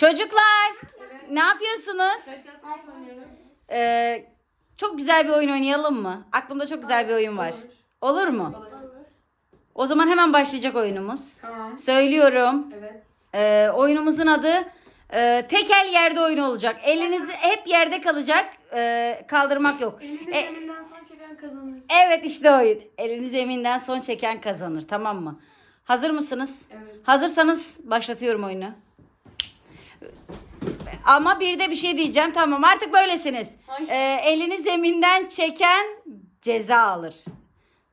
Çocuklar Evet. ne yapıyorsunuz? Ee, çok güzel bir oyun oynayalım mı? Aklımda çok güzel bir oyun var. Olur. Olur mu? Olur. O zaman hemen başlayacak oyunumuz. Tamam. Söylüyorum. Evet. Ee, oyunumuzun adı e, tekel yerde oyunu olacak. Eliniz hep yerde kalacak. Ee, kaldırmak yok. Elini E, zeminden son çeken kazanır. evet işte oyun. Eliniz zeminden son çeken kazanır. Tamam mı? Hazır mısınız? Evet. Hazırsanız başlatıyorum oyunu. Ama bir de bir şey diyeceğim. Tamam artık böylesiniz. Ay. Ee, elini zeminden çeken ceza alır.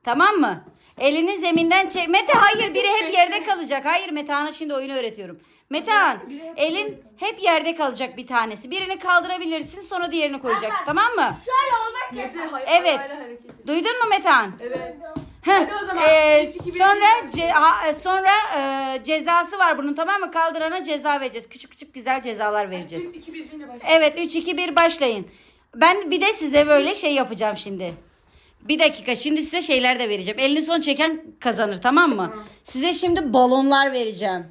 Tamam mı? Elini zeminden çek... Mete hayır biri hep yerde kalacak. Hayır Metehan'a şimdi oyunu öğretiyorum. Metehan elin hep yerde kalacak bir tanesi. Birini kaldırabilirsin sonra diğerini koyacaksın tamam mı? Şöyle olmak hay- Evet. Duydun mu Metehan? Evet. Hadi o zaman. ee, Üç, iki, bir, sonra bir. ce- ha- sonra e, cezası var bunun tamam mı? Kaldırana ceza vereceğiz. Küçük küçük güzel cezalar vereceğiz. 3 2 1 yine başla. Evet 3 2 1 başlayın. Ben bir de size böyle şey yapacağım şimdi. Bir dakika şimdi size şeyler de vereceğim. Elini son çeken kazanır tamam mı? Size şimdi balonlar vereceğim.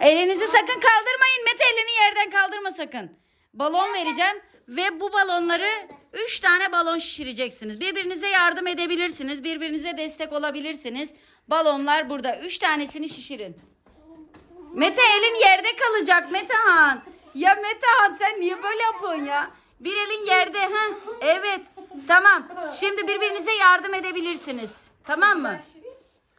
Elinizi sakın kaldırmayın. Mete elini yerden kaldırma sakın. Balon vereceğim ve bu balonları 3 tane balon şişireceksiniz. Birbirinize yardım edebilirsiniz. Birbirinize destek olabilirsiniz. Balonlar burada. 3 tanesini şişirin. Mete elin yerde kalacak Metehan. Ya Metehan sen niye böyle yapıyorsun ya? Bir elin yerde. ha? Evet. Tamam. Şimdi birbirinize yardım edebilirsiniz. Tamam mı?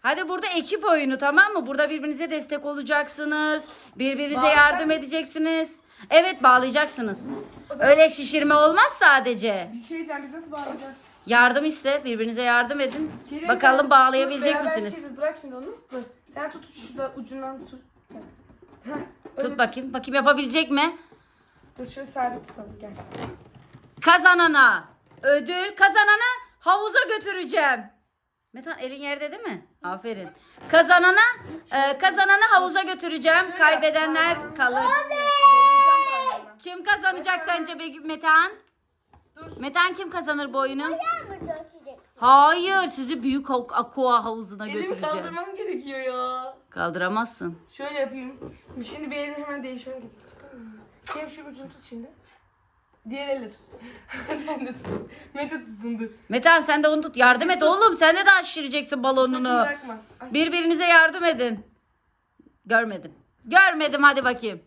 Hadi burada ekip oyunu tamam mı? Burada birbirinize destek olacaksınız. Birbirinize yardım edeceksiniz. Evet bağlayacaksınız. Öyle şişirme olmaz sadece. Bir şey diyeceğim biz nasıl bağlayacağız? Yardım iste. Birbirinize yardım edin. Kerem, Bakalım sen- bağlayabilecek Dur, beraber misiniz? şişiriz. Bırak şimdi onu. Dur. Sen tut şurada ucundan tut. Bak. Heh, öyle Tut bakayım. Bakayım yapabilecek mi? Dur şöyle sabit tutalım gel. Kazanana ödül. Kazananı havuza götüreceğim. Metan elin yerde değil mi? Aferin. Kazanana e, kazananı havuza götüreceğim. Kaybedenler kalır. Kim kazanacak sence Begüm Metehan? Dur. Metehan kim kazanır bu oyunu? mı dökecek? Hayır sizi büyük hav- aqua havuzuna Elimi götüreceğim. kaldırmam gerekiyor ya. Kaldıramazsın. Şöyle yapayım. Şimdi bir elimi hemen değişmem gerekiyor. Çıkamıyor muyum? Hem şu ucunu tut şimdi. Diğer elle tut. Sen de tut. Mete tutsun dur. Metehan sen de onu tut. Yardım et oğlum. Sen de daha şişireceksin Sakın balonunu. bırakma. Ay, Birbirinize yardım edin. Görmedim. Görmedim hadi bakayım.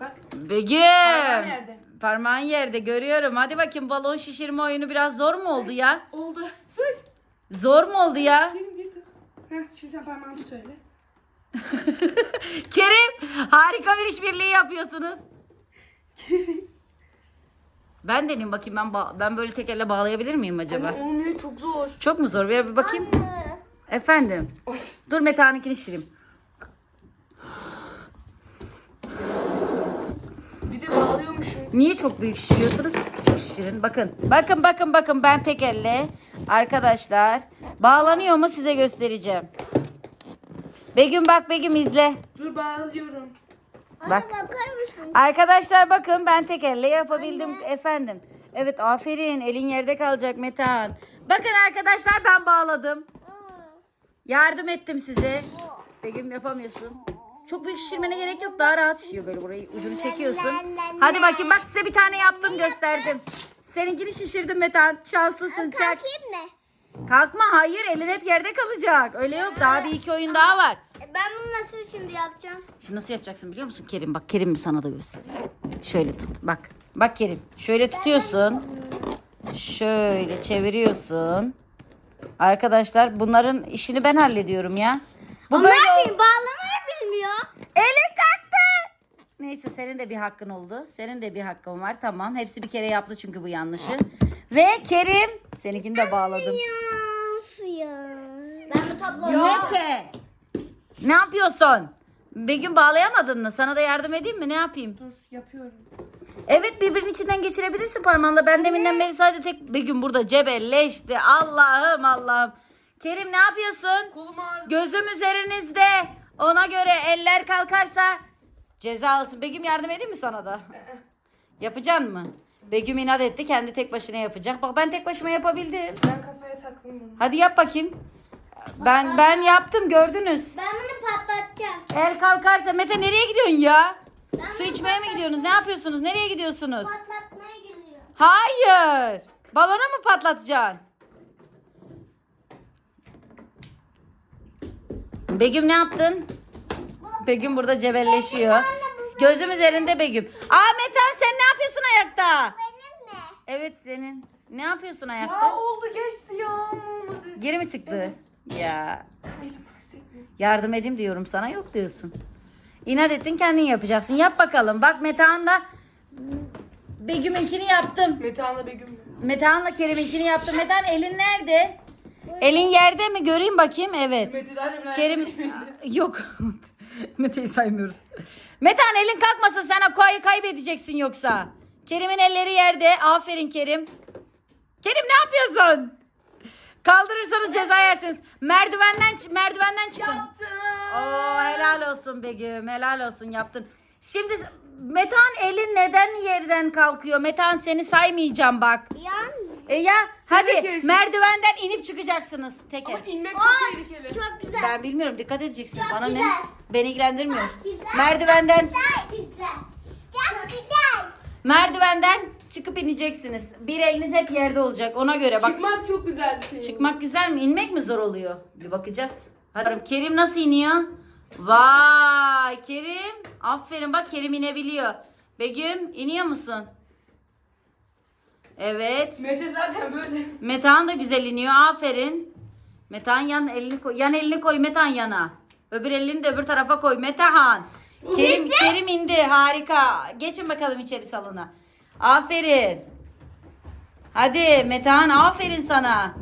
bak. Begüm. Parmağım yerde. Parmağın yerde görüyorum. Hadi bakayım balon şişirme oyunu biraz zor mu oldu ya? Oldu. Sır. Zor mu oldu ya? Kerim getir. Heh, şimdi sen parmağını tut öyle. Kerim harika bir işbirliği yapıyorsunuz. Ben deneyeyim bakayım ben ba- ben böyle tek elle bağlayabilir miyim acaba? Ama olmuyor çok zor. Çok mu zor? Bir, bir bakayım. Efendim. Oy. Dur Metehan'ınkini şişireyim. Bir de bağlıyormuşum. Niye çok büyük şişiriyorsunuz? Küçük şişirin. Bakın. Bakın bakın bakın ben tek elle. Arkadaşlar. Bağlanıyor mu size göstereceğim. Begüm bak Begüm izle. Dur bağlıyorum. Bak. Bakar mısın? Arkadaşlar bakın ben tek elle yapabildim efendim. Evet aferin elin yerde kalacak Metehan. Bakın arkadaşlar ben bağladım. Yardım ettim size. Begüm yapamıyorsun. Çok büyük şişirmene gerek yok. Daha rahat şişiyor böyle burayı. Ucunu çekiyorsun. Hadi bakayım bak size bir tane yaptım gösterdim. Seninkini şişirdim Metehan. Şanslısın çak. Kalkayım mı? Kalkma hayır elin hep yerde kalacak. Öyle yok daha bir iki oyun daha var. E, Ben bunu nasıl şimdi yapacağım? Şimdi nasıl yapacaksın biliyor musun Kerim? Bak Kerim mi sana da göstereyim. Şöyle tut. Bak. Bak Kerim. Şöyle tutuyorsun. Şöyle çeviriyorsun. Arkadaşlar bunların işini ben hallediyorum ya. Bu Ama böyle bilmiyor. Elin kalktı. Neyse senin de bir hakkın oldu. Senin de bir hakkın var. Tamam. Hepsi bir kere yaptı çünkü bu yanlışı. Ve Kerim seninkini de bağladım. Ben bu tablo Mete. Ne yapıyorsun? Begüm bağlayamadın mı? Sana da yardım edeyim mi? Ne yapayım? Dur yapıyorum. Evet birbirinin içinden geçirebilirsin parmağınla. Ben deminden beri sadece tek Begüm burada cebelleşti. Allah'ım Allah'ım. Kerim ne yapıyorsun? Kolum ağrıdı. Gözüm üzerinizde. Ona göre eller kalkarsa ceza alsın. Begüm yardım edeyim mi sana da? Yapacaksın mı? Begüm inat etti. Kendi tek başına yapacak. Bak ben tek başıma yapabildim. Ben kafaya taktım bunu. Hadi yap bakayım. Ben ben yaptım gördünüz. Ben bunu yapacağım. El kalkarsa Mete nereye gidiyorsun ya? Ben Su bunu içmeye mi gidiyorsunuz? Ne yapıyorsunuz? Nereye gidiyorsunuz? Patlatmaya geliyorum. Hayır. Balonu mu patlatacaksın? Begüm ne yaptın? Begüm burada cebelleşiyor. Gözüm üzerinde Begüm. Aa Metan sen ne yapıyorsun ayakta? Benim mi? Evet senin. Ne yapıyorsun Ya ayakta? oldu geçti ya. Olmadı. Geri mi çıktı? Ya Elim hissetmiyorum. yardım edeyim diyorum sana yok diyorsun. İnat ettin kendin yapacaksın. Yap bakalım. Bak Metehan da Begüm'ünkini yaptım. Metehan'la Begüm mü? Metehan'la Kerim'inkini yaptım. Metehan elin nerede? Elin yerde mi? Göreyim bakayım. Evet. Kerim yok. Mete'yi saymıyoruz. Metehan elin kalkmasın sen Aqua'yı kaybedeceksin yoksa. Kerim'in elleri yerde. Aferin Kerim. Kerim ne yapıyorsun? Kaldırırsanız ceza yersiniz. Merdivenden merdivenden çıkın. Yaptım. Oo helal olsun Begüm. Helal olsun yaptın. Şimdi Metehan elin neden yerden kalkıyor? Metehan seni saymayacağım bak. Yani. E ya hadi yarışın. merdivenden inip çıkacaksın tek el. Ama inmek çok tehlikeli. Çok güzel. Ben bilmiyorum dikkat edeceksin. Çok Bana ne? güzel. Beni ilgilendirmiyor. Çok güzel. Merdivenden Güzel güzel. Çok güzel. merdivenden çıkıp ineceksiniz. Bir eliniz hep yerde olacak. Ona göre bak. Çıkmak çok güzel bir şey. Çıkmak güzel mi? İnmek mi zor oluyor? Bir bakacağız. Hadi bakalım. Kerim nasıl iniyor? Vay Kerim. Aferin bak Kerim inebiliyor. Begüm iniyor musun? Evet. Mete zaten böyle. Metehan da güzel iniyor. Aferin. Metehan yan elini koy. Yan elini koy Metehan yana. Öbür elini de öbür tarafa koy Metehan. Kerim, Kerim indi. Harika. Geçin bakalım içeri salona. Aferin. Hadi Metehan aferin sana.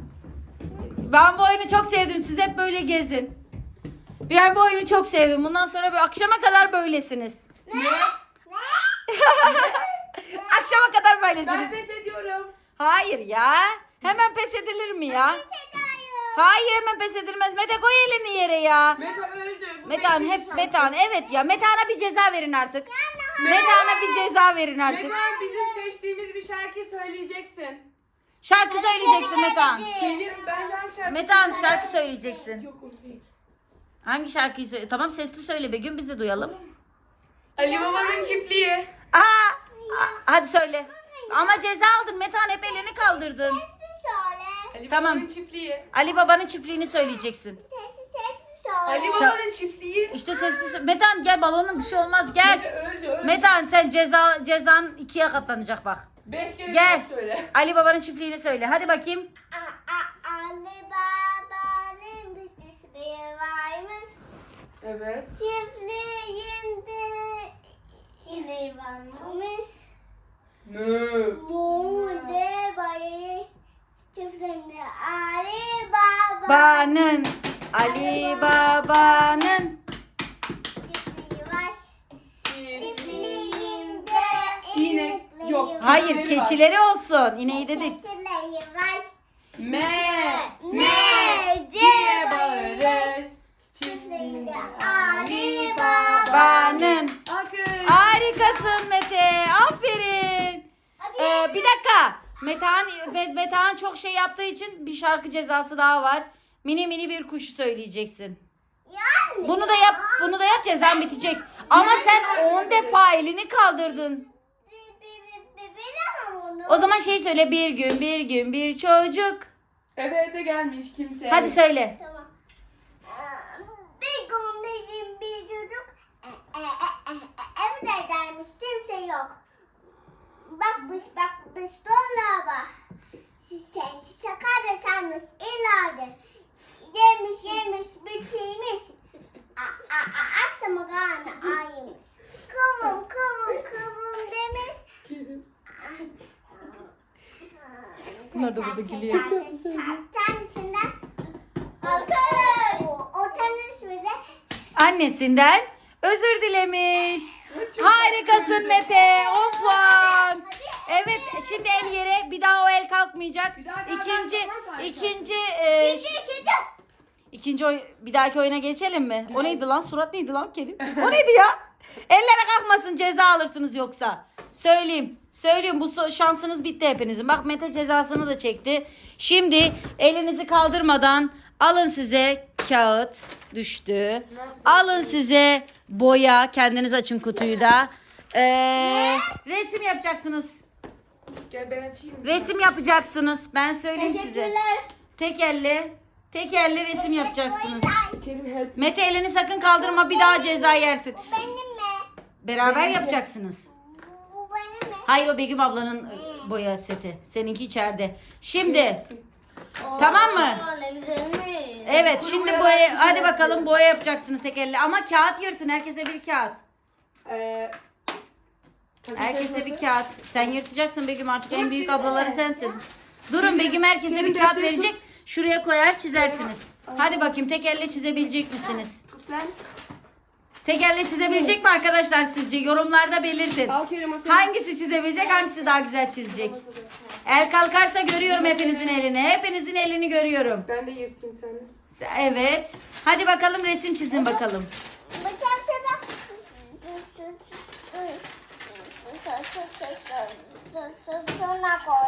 Ben bu oyunu çok sevdim. Siz hep böyle gezin. Ben bu oyunu çok sevdim. Bundan sonra böyle akşama kadar böylesiniz. Ne? Akşama kadar böylesiniz. Ben pes ediyorum. Hayır ya. Hemen pes edilir mi ya? Hayır hemen pes edilmez. Mete koy elini yere ya. Mete öldü. Bu beşinci hep. Metehan evet ya. Metehan'a bir ceza verin artık. Metehan'a bir ceza verin artık. Metehan bizim seçtiğimiz bir şarkı söyleyeceksin. Şarkı söyleyeceksin Metehan. Kerim bence hangi şarkı? Metehan şarkı söyleyeceksin. Yok o değil. Hangi şarkıyı söyle? Tamam sesli söyle Begüm biz de duyalım. Ali Baba'nın çiftliği. Aa, a- hadi söyle. Ama ceza aldın Metehan hep elini kaldırdın. Şöyle. Ali Tamam. Baba'nın çiftliği. Ali Baba'nın çiftliğini söyleyeceksin. Sessiz sessiz şöyle. Ali Baba'nın çiftliği. İşte sesli sö- Metehan gel balonun bir şey olmaz gel. Öldü öldü. Metehan sen ceza cezan ikiye katlanacak bak. Beş kere Gel. söyle. Ali Baba'nın çiftliğini söyle. Hadi bakayım. A- a- Ali Baba'nın bir çiftliği varmış. Evet. Çiftliğinde ineği varmış. Ne? Mude bayı çiftliğinde Ali Baba Baba'nın Ali Baba'nın çiftliği var. Çiftliği. Çiftliğinde İnek yok. Hayır Keçileri var. keçileri olsun. İneği dedik. Keçileri var. Me. Me diye bağırır. Çiftliğinde Çiftliğinde Ali Baba. Baba'nın. Akın. Harikasın Mete. Aferin. Ee, bir dakika. Metehan, Metehan çok şey yaptığı için bir şarkı cezası daha var. Mini mini bir kuş söyleyeceksin. Yani. Bunu da yap, bunu da yap cezan bitecek. Ama sen 10 defa elini kaldırdın. O zaman şey söyle bir gün bir gün bir çocuk. Eve de gelmiş kimse. Hadi söyle. Tamam. Ee, Bir gün bir gün bir çocuk e, e, e, e, e, evdeymiş kimse yok. Bakmış bakmış dolaba. Şişe şişe kada sarmış ileride. Yemiş yemiş bitirmiş. A- a- a- Akşama karnı ayımış. Kıvım kıvım kıvım demiş. Bunlar da burada gülüyor. Tanesinden alkış. O tanesi de Annesinden özür dilemiş. Harikasın Mete. 10 puan. Evet şimdi el yere bir daha o el kalkmayacak. Bir daha İkinci kalkmaz, ikinci e, ş- ikinci. ikinci oy bir dahaki oyuna geçelim mi? O neydi lan? Surat neydi lan Kerim? O neydi ya? Ellere kalkmasın ceza alırsınız yoksa. Söyleyeyim. Söyleyeyim bu so- şansınız bitti hepinizin. Bak Mete cezasını da çekti. Şimdi elinizi kaldırmadan alın size kağıt, düştü. Alın size boya. Kendiniz açın kutuyu da. Ee, resim yapacaksınız. Gel ben açayım. Resim yapacaksınız. Ben söyleyeyim size. Tek elle. Tek elle resim yapacaksınız. Mete elini sakın kaldırma bir daha ceza yersin. Benim mi? Beraber yapacaksınız. Bu benim mi? Hayır o Begüm ablanın e, boya seti. Seninki içeride. Şimdi Tamam mı? Ne güzelmiş. Evet Kuru şimdi boya güzel hadi yapıyor. bakalım boya yapacaksınız tek elle. Ama kağıt yırtın herkese bir kağıt. Ee, takım Herkese bir çalışması. kağıt. Sen yırtacaksın Begüm artık en büyük ablaları sensin. Durun Begüm herkese bir kağıt verecek. Şuraya koyar çizersiniz. Hadi bakayım tek elle çizebilecek misiniz? Tut lan. Tek elle çizebilecek mi arkadaşlar sizce? Yorumlarda belirtin. Hangisi çizebilecek, hangisi daha güzel çizecek? El kalkarsa görüyorum hepinizin elini. Hepinizin elini görüyorum. Ben de yırtayım tane. Evet. Hadi bakalım resim çizin bakalım.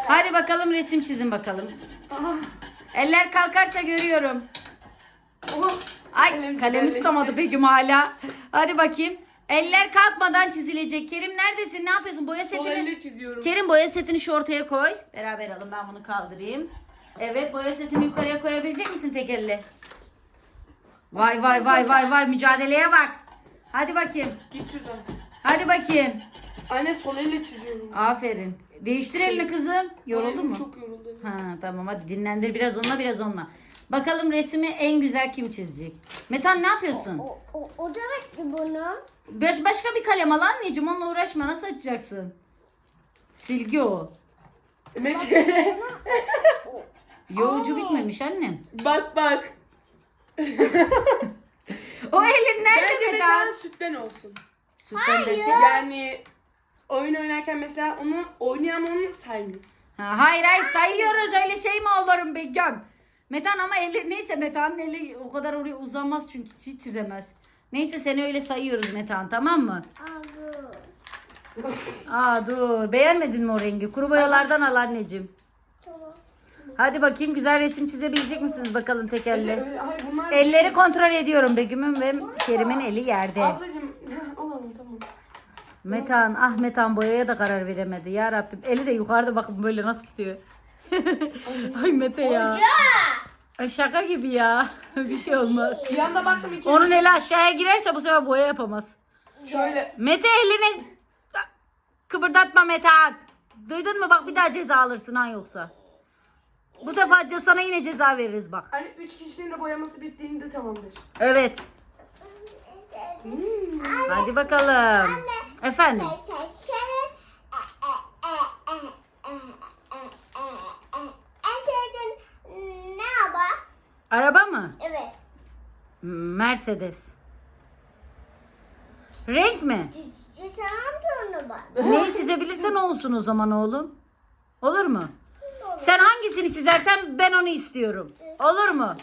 Hadi bakalım resim çizin bakalım. Eller kalkarsa görüyorum. Oha. Ay Kalem kalemi tutamadı Begüm hala. Hadi bakayım. Eller kalkmadan çizilecek. Kerim neredesin? Ne yapıyorsun? Boya Sol setini. elle çiziyorum. Kerim boya setini şu ortaya koy. Beraber alın ben bunu kaldırayım. Evet boya setini yukarıya koyabilecek misin tek elle? Vay vay vay vay vay mücadeleye bak. Hadi bakayım. Git şuradan. Hadi bakayım. Anne sol elle çiziyorum. Aferin. Değiştir elini kızım. Yoruldun mu? Çok yoruldum. Ha tamam hadi dinlendir biraz onunla biraz onunla. Bakalım resmi en güzel kim çizecek? Metan ne yapıyorsun? O, o, o bitti bunu. Baş, başka bir kalem al anneciğim onunla uğraşma nasıl açacaksın? Silgi o. Mete. Yo ucu bitmemiş annem. bak bak. O elin nerede Bence Metan? Metehan sütten olsun. Sütten derken? Yani oyun oynarken mesela onu oynayan onu saymıyoruz. Ha, hayır hayır sayıyoruz öyle şey mi olurum Begüm? Metan ama eli neyse Metan'ın eli o kadar oraya uzanmaz çünkü hiç çizemez. Neyse seni öyle sayıyoruz Metan tamam mı? Abi. Aa dur beğenmedin mi o rengi? Kuru boyalardan al anneciğim. Tamam. Hadi bakayım güzel resim çizebilecek misiniz bakalım tek elle? Öyle, hayır bunlar... Elleri kontrol ediyorum Begüm'ün ve Kerim'in eli yerde. Ablacığım olalım tamam. Metan, ah Metan boyaya da karar veremedi ya Rabbim. Eli de yukarıda bakın böyle nasıl tutuyor. Ay Mete ya. Ay şaka gibi ya. Bir şey olmaz. Bir anda baktım iki. Onun eli aşağıya girerse bu sefer boya yapamaz. Şöyle. Mete elini kıpırdatma Metan. Duydun mu bak bir daha ceza alırsın ha yoksa. Bu defa ce- sana yine ceza veririz bak. Hani üç kişinin de boyaması bittiğinde tamamdır. Evet. Hmm. Hadi bakalım. Efendim. Şey, şey, Araba mı? Evet. Mercedes. Renk mi? Çizemem onu ben. Neyi çizebilirsen olsun o zaman oğlum. Olur mu? Sen hangisini çizersen ben onu istiyorum. Olur mu?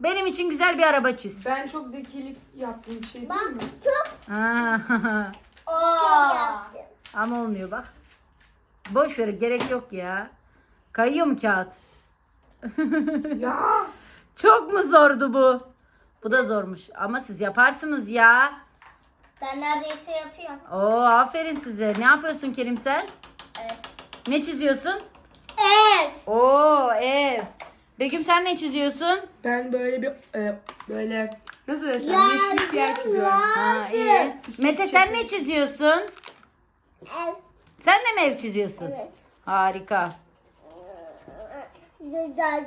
Benim için güzel bir araba çiz. Ben çok zekilik yaptığım bir şey değil Bak mi? çok Aa, şey yaptım. Ama olmuyor bak. Boş ver gerek yok ya. Kayıyor mu kağıt? Ya. Çok mu zordu bu? Bu da zormuş. Ama siz yaparsınız ya. Ben neredeyse yapıyorum. Oo aferin size. Ne yapıyorsun Kerim sen? Evet. Ne çiziyorsun? Ev. Oo ev. Begüm sen ne çiziyorsun? Ben böyle bir e, böyle nasıl desem yeşillik bir yer çiziyorum. Ha iyi. Mete sen ne çiziyorsun? Ev. Sen de mi ev çiziyorsun? Evet. Harika. Zombiler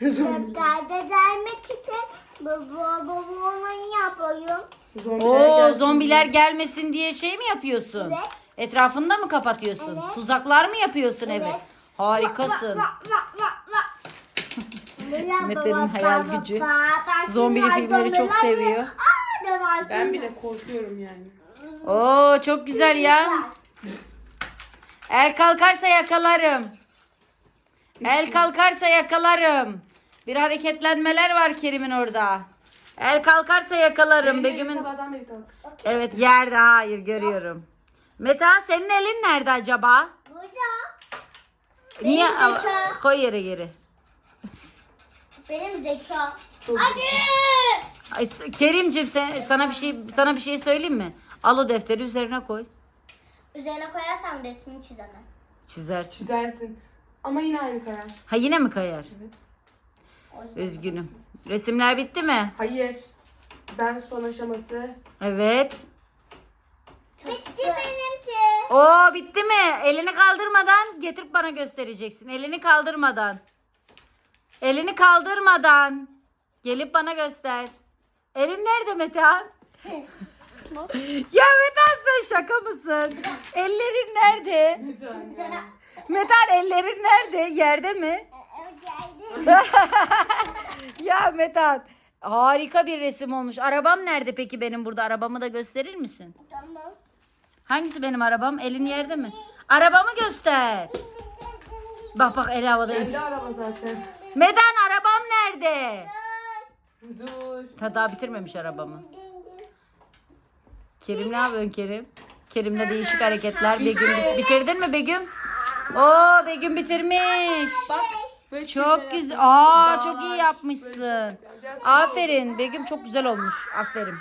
Zombiler gelmek için baba babamın yapıyorum. Zombiler Oo gelsin zombiler gelmesin diye şey mi yapıyorsun? Evet. Etrafında mı kapatıyorsun? Evet. Tuzaklar mı yapıyorsun eve? Evet. Harikasın. Mete'nin Mete'nin hayal gücü. Zombili filmleri çok seviyor. Ben bile korkuyorum yani. Oo çok güzel ya. El kalkarsa yakalarım. El kalkarsa yakalarım. Bir hareketlenmeler var Kerim'in orada. El kalkarsa yakalarım. Begüm'ün sabahtan beri kalk. Evet yerde hayır görüyorum. Meta senin elin nerede acaba? Burada. Niye Benim zeka. koy yere geri. Benim zeka. Çok Hadi. Ay, s- Kerimciğim sen, sana bir şey sana bir şey söyleyeyim mi? Al o defteri üzerine koy. Üzerine koyarsam resmini çizemem. Çizersin. çizersin. Ama yine aynı kayar. Ha yine mi kayar? Evet. Üzgünüm. Resimler bitti mi? Hayır. Ben son aşaması. Evet. Bitti benimki. Oo bitti mi? Elini kaldırmadan getirip bana göstereceksin. Elini kaldırmadan. Elini kaldırmadan. Gelip bana göster. Elin nerede Metehan? ya Metehan sen şaka mısın? Ellerin nerede? Lütfen ya. Metehan ellerin nerede? Yerde mi? Evet geldi. Ya Metehan harika bir resim olmuş. Arabam nerede peki benim burada? Arabamı da gösterir misin? Tamam. Hangisi benim arabam? Elin yerde mi? Arabamı göster. Bak bak el havada. Kendi araba zaten. Medan arabam nerede? Dur. Ta daha bitirmemiş arabamı. Kerim ne yapıyorsun Kerim? Kerim'de değişik hareketler. Begüm bit- bitirdin mi Begüm? Oo Begüm bitirmiş. Bak. Çok güzel. yapmışsın. Aa çok iyi yapmışsın. Aferin Begüm çok güzel olmuş. Aferin.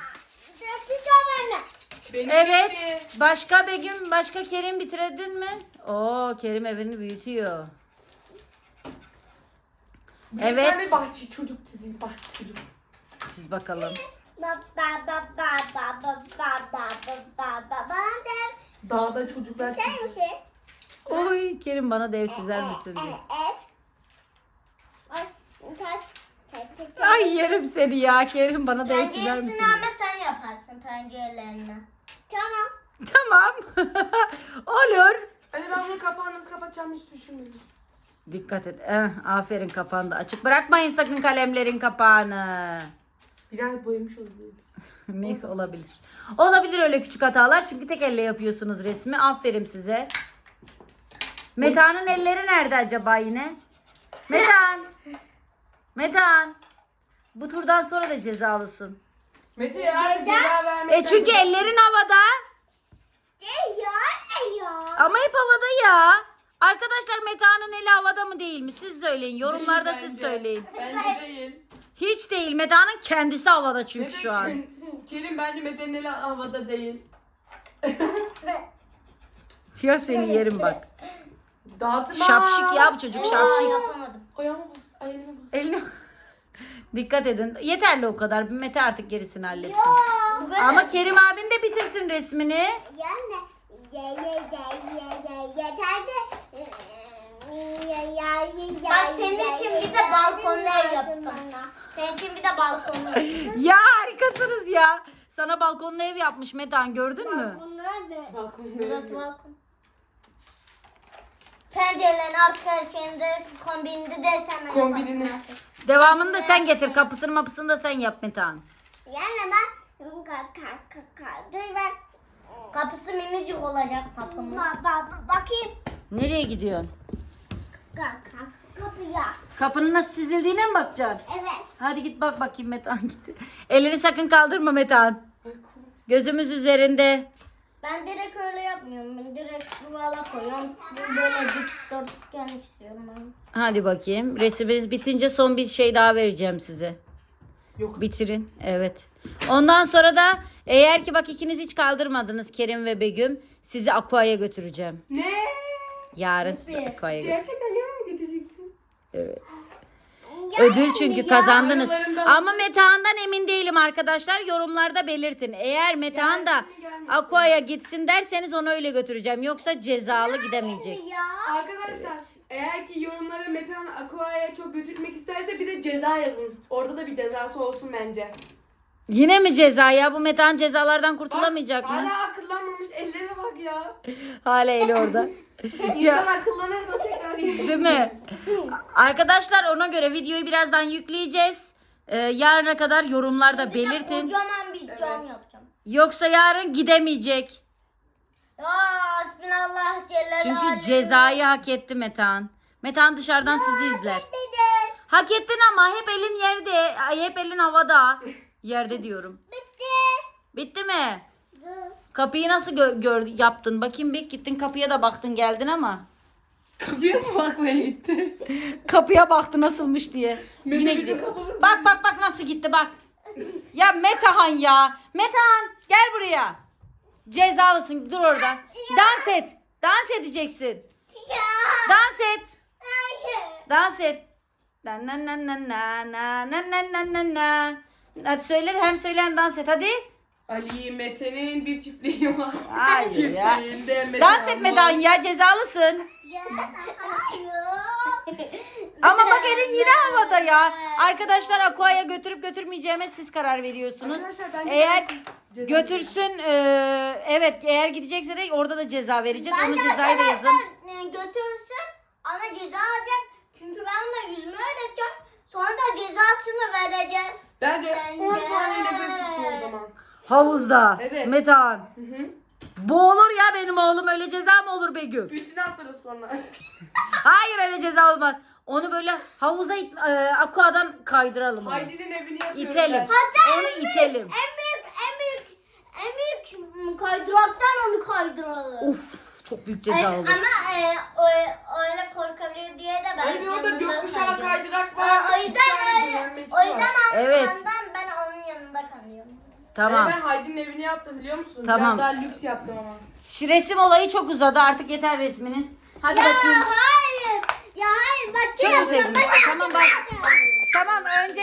Benim Evet. bitti. Başka Begüm, başka Kerim bitirdin mi? Oo Kerim evini büyütüyor. Bir Evet. tane bahçe çocuk dizi bahçe çocuk. Siz bakalım. Dağda çocuklar çizim. Sen misin? Oy Kerim bana da ev çizer misin diye. Ay yerim seni ya Kerim bana da ev çizer misin Penceresini ama sen yaparsın pencerelerini. Tamam. Tamam. Olur. Hani ben bunu kapağını nasıl kapatacağımı hiç düşünmedim. Dikkat et. Eh, aferin kapandı. Açık bırakmayın sakın kalemlerin kapağını. Birer boyamış olabiliriz. Neyse olabilir. Olabilir öyle küçük hatalar çünkü tek elle yapıyorsunuz resmi. Aferin size. Meta'nın elleri nerede acaba yine? Metan. Metan. Bu turdan sonra da cezalısın. Mete'ye artık ceza vermek E çünkü ellerin havada. Ne ya anne ya? Ama hep havada ya. Arkadaşlar Meta'nın eli havada mı değil mi? Siz söyleyin. Yorumlarda Değil siz bence. söyleyin. Bence değil. Hiç değil. Meta'nın kendisi havada çünkü Mete, şu an. Kerim bence Mete'nin eli havada değil. Ya seni yerim bak. Dağıtma. Şapşik ya bu çocuk Aa, şapşik. yapamadım. Ayağıma bas. Ay elime bas. Elini... Dikkat edin. Yeterli o kadar. Mete artık gerisini halletsin. Bu kadar. Ama Kerim abin de bitirsin resmini. Yani ye ye ye ye ye yeter de ye ya ye Bak senin için bir de balkonlu ev yaptım. Senin için bir de balkonlu. Ya harikasınız ya. Sana balkonlu ev yapmış Metehan gördün mü? Bunlar ne? Balkonda. Burası balkon. Pencerelerin alt köşesinde kombinli desenler Kombinini. yaparsın. Devamını da sen getir. Kapısını mapısını da sen yap Metehan. Yani ben dur ben kapısı minicik olacak kapımın. Ba, ba, bakayım. Nereye gidiyorsun? Ka ka kapıya. Kapının nasıl çizildiğine mi bakacaksın? Evet. Hadi git bak bakayım Metehan git. Elini sakın kaldırma Metehan. Gözümüz üzerinde. Ben direkt öyle yapmıyorum. Ben direkt yuvarlak koyuyorum. Bu böyle dikdörtgen çiziyorum ben. Hadi bakayım. Resminiz bitince son bir şey daha vereceğim size. Yok. Bitirin. Evet. Ondan sonra da eğer ki bak ikiniz hiç kaldırmadınız Kerim ve Begüm sizi Aqua'ya götüreceğim. Ne? Yarın sizi Nasıl? Aqua'ya götüreceğim. Gerçekten yarın mı götüreceksin? Evet. Ödül çünkü kazandınız. Ama Metehan'dan emin değilim arkadaşlar. Yorumlarda belirtin. Eğer Metehan da? Aqua'ya gitsin derseniz onu öyle götüreceğim. Yoksa cezalı gidemeyecek. Arkadaşlar eğer ki yorumlara Metehan Aqua'ya çok götürmek isterse bir de ceza yazın. Orada da bir cezası olsun bence. Yine mi ceza ya? Bu Metehan cezalardan kurtulamayacak mı? Hala akıllanmamış ellere bak ya. Hala eli orada. İnsan akıllanır da tekrar yer. Değil mi? Arkadaşlar ona göre videoyu birazdan yükleyeceğiz. Ee, yarına kadar yorumlarda belirtin. Kocaman bir cam yapacağım. Yoksa yarın gidemeyecek. Ya hasbinallah Celle Çünkü cezayı hak etti Metehan. Metehan dışarıdan sizi izler. Bitti. Hak ettin ama hep elin yerde. Ay, hep elin havada. Yerde diyorum. Bitti. Bitti mi? Kapıyı nasıl gö- gör yaptın? Bakayım bir gittin kapıya da baktın geldin ama. Kapıya mı bakmaya gitti? Kapıya baktı nasılmış diye. Mete Yine bizim gidiyor. kapımız- Bak bak bak nasıl gitti bak. Ya Metehan ya. Metehan gel buraya. Cezalısın dur orada. Dans et. Dans edeceksin. Dans et. Hayır. Dans et. Na na na na na na na na na na na. Hadi söyle hem söyle hem dans et hadi. Ali Mete'nin bir çiftliği var. Hayır ya. Çiftliğinde Mete Dans var. et Metehan ya cezalısın. Ya. Hayır. Ama bak elin yine havada ya. Arkadaşlar Aqua'ya götürüp götürmeyeceğime siz karar veriyorsunuz. Arkadaşlar ben Eğer Ceza götürsün eee, evet eğer gidecekse de orada da ceza vereceğiz. Onu cezayı da yazın. e, götürsün ama ceza alacak. Çünkü ben ona yüzme öğreteceğim. Sonra da cezasını vereceğiz. Bence Bence. 10 saniye nefes tutsun o zaman. Havuzda. Evet. Metehan. Hı hı. Boğulur ya benim oğlum öyle ceza mı olur Begüm? Üstüne atlarız sonra. Hayır öyle ceza olmaz. Onu böyle havuza it, eee, aquadan kaydıralım onu. Haydi'nin evini yapıyorum İtelim. ben. Onu itelim. En büyük, en büyük, en büyük kaydıraktan onu kaydıralım. Uf çok büyük E, ceza olur. ama e, o- öyle korkabilir diye de ben Hani bir orada yanında gökkuşağı kaydım. kaydırak Aa, var. O yüzden tane öyle, o yüzden var. Evet. arkamdan ben onun yanında kalıyorum. Tamam. Hani ben Haydi'nin evini yaptım biliyor musun? Tamam. Biraz daha lüks yaptım ama. Şu resim olayı çok uzadı artık yeter resminiz. Hadi Ya bakayım. hayır, ya hayır bak Çok yapacağım. Tamam bak. Tamam önce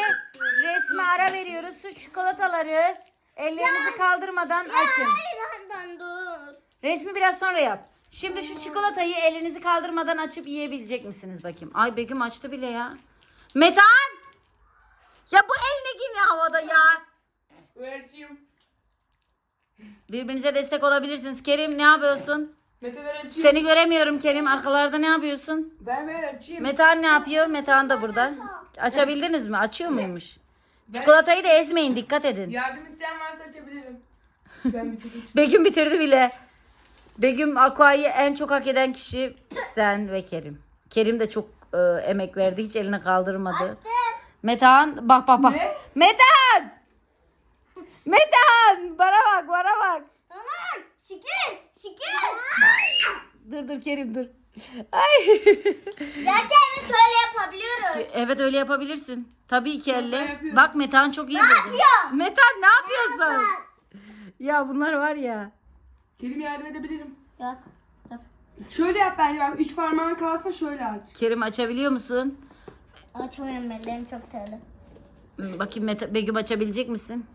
resme ara veriyoruz. Şu çikolataları ellerinizi kaldırmadan açın. Hayır Handan dur. Resmi biraz sonra yap. Şimdi şu çikolatayı elinizi kaldırmadan açıp yiyebilecek misiniz bakayım? Ay Begüm açtı bile ya. Metan! Ya bu el ne yine havada ya? Vereceğim. Birbirinize destek olabilirsiniz. Kerim ne yapıyorsun? Mete ver açayım. Seni göremiyorum Kerim. Arkalarda ne yapıyorsun? Ben ver açayım. Metehan ne yapıyor? Metehan da burada. Açabildiniz mi? Açıyor muymuş? Ben- Çikolatayı da ezmeyin. Dikkat edin. Yardım isteyen varsa açabilirim. ben bitirdim. Begüm bitirdi bile. Begüm Aqua'yı en çok hak eden kişi sen ve Kerim. Kerim de çok e, emek verdi. Hiç elini kaldırmadı. Metehan bak bak bak. Ne? Metehan! Metehan! Bana bak bana bak. Tamam, şükür, şükür. Dur dur Kerim dur. Ay. Gerçi evet öyle yapabiliyoruz. evet öyle yapabilirsin. Tabii ki elle. yapıyorum. Bak Metehan çok iyi dedi. yapıyor? Metehan ne yapıyorsun? Ya bunlar var ya. Kerim yardım edebilirim. Yok. Şöyle yap bence bak. Üç parmağın kalsın şöyle aç. Kerim açabiliyor musun? Açamıyorum ellerim çok terli. Hmm, Bakayım Mete, Begüm açabilecek misin?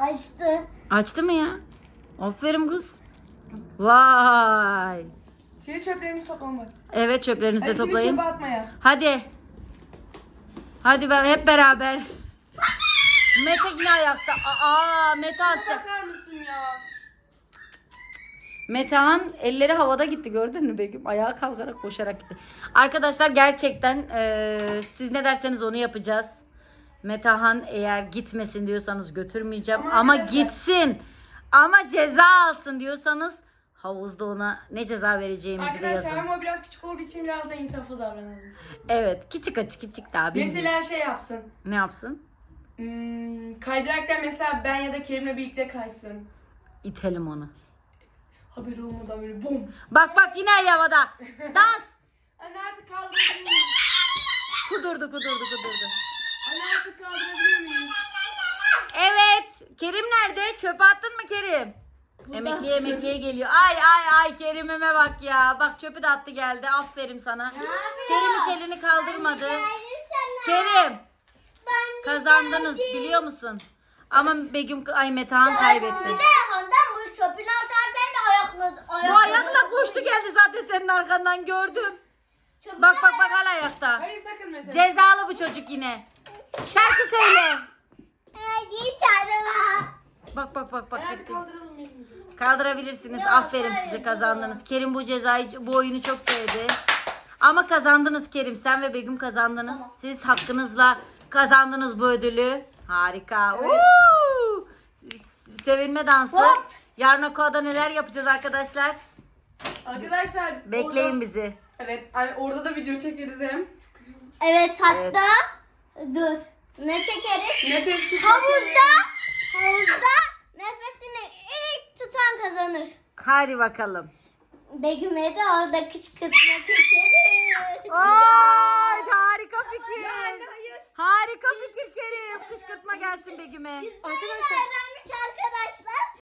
Açtı. Açtı mı ya? Aferin kız. Vay. Şimdi çöplerimizi toplamak. Evet çöplerinizi de Hadi şimdi toplayın. çöpe atmaya. Hadi. Hadi ben hep beraber. Mete yine ayakta. Aa Metehan sen. Bakar mısın ya? Metehan elleri havada gitti gördün mü Begüm? Ayağa kalkarak koşarak gitti. Arkadaşlar gerçekten eee, siz ne derseniz onu yapacağız. Metehan eğer gitmesin diyorsanız götürmeyeceğim. Ama Ama, arkadaşlar- gitsin. Ama ceza alsın diyorsanız havuzda ona ne ceza vereceğimizi de Arkadaşlar yazın. ama o biraz küçük olduğu için biraz da insaflı davranalım. Evet küçük açık küçük daha bilmiyorum. Mesela şey yapsın. Ne yapsın? Hmm, kaydıraktan mesela ben ya da Kerim'le birlikte kaysın. İtelim onu. Haberi olmadan böyle bum. Bak bak yine el havada. Dans. Kaldırabilir miyiz? Kudurdu kudurdu kudurdu. Anne artık kaldırabilir miyiz? Evet. Kerim nerede? Çöpe attın mı Kerim? Emekliye emekliye geliyor. Ay ay ay Kerim'ime bak ya. Bak çöpü de attı geldi. Aferin sana. Kerim hiç elini kaldırmadı. Kerim kazandınız biliyor musun? Ama Begüm ay Metehan kaybetti. Bir de Handan bu çöpünü atarken de ayakla Bu ayakla koştu geldi zaten senin arkandan gördüm. Bak bak bak hala ayakta. Hayır sakın Mete. Cezalı bu çocuk yine. Şarkı söyle. Ay, tane Bak bak bak bak. Kaldıralım elimizi. Kaldırabilirsiniz. Yok, Aferin hayır, size kazandınız. Kerim bu cezayı bu oyunu çok sevdi. Ama kazandınız Kerim. Sen ve Begüm kazandınız. Siz hakkınızla kazandınız bu ödülü. Harika. Evet. Woo! Sevinme dansı. Hop. Yarın okulda neler yapacağız arkadaşlar? Arkadaşlar Bekleyin orada- bizi. Evet orada da video çekeriz hem. Evet hatta Dur. Ne çekeriz? Nefes Havuzda, havuzda nefesini ilk tutan kazanır. Hadi bakalım. Begüm'e de orada küçük kısma çekeriz. Ay harika fikir. Yani hayır. Harika fikir Kerim. Kışkırtma gelsin Begüm'e. Yüzmeyi de Arkadaşlar. öğrenmiş arkadaşlar.